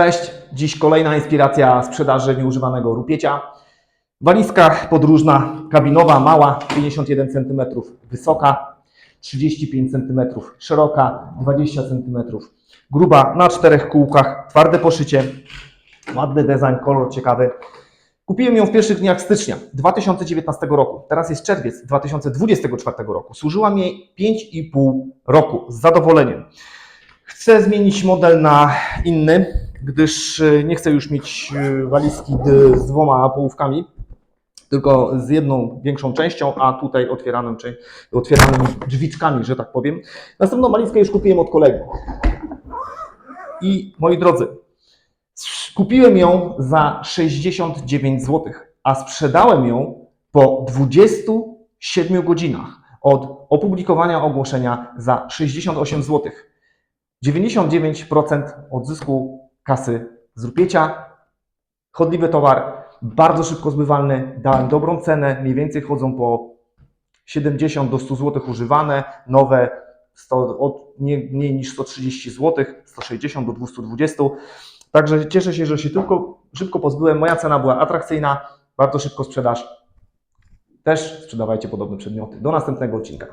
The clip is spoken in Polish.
Cześć, dziś kolejna inspiracja sprzedaży nieużywanego rupiecia. Walizka podróżna, kabinowa, mała, 51 cm wysoka, 35 cm szeroka, 20 cm gruba, na czterech kółkach, twarde poszycie, ładny design, kolor ciekawy. Kupiłem ją w pierwszych dniach stycznia 2019 roku. Teraz jest czerwiec 2024 roku. Służyła mi 5,5 roku z zadowoleniem. Chcę zmienić model na inny, gdyż y, nie chcę już mieć y, walizki z dwoma połówkami, tylko z jedną większą częścią, a tutaj otwieranym, otwieranymi drzwiczkami, że tak powiem. Następną walizkę już kupiłem od kolegi. I moi drodzy, kupiłem ją za 69 zł, a sprzedałem ją po 27 godzinach od opublikowania ogłoszenia za 68 zł. 99% odzysku kasy z rupiecia, chodliwy towar, bardzo szybko zbywalny, dałem dobrą cenę, mniej więcej chodzą po 70 do 100 zł używane, nowe 100, od nie, mniej niż 130 zł, 160 do 220. Także cieszę się, że się tylko szybko pozbyłem. Moja cena była atrakcyjna, bardzo szybko sprzedaż. Też sprzedawajcie podobne przedmioty. Do następnego odcinka.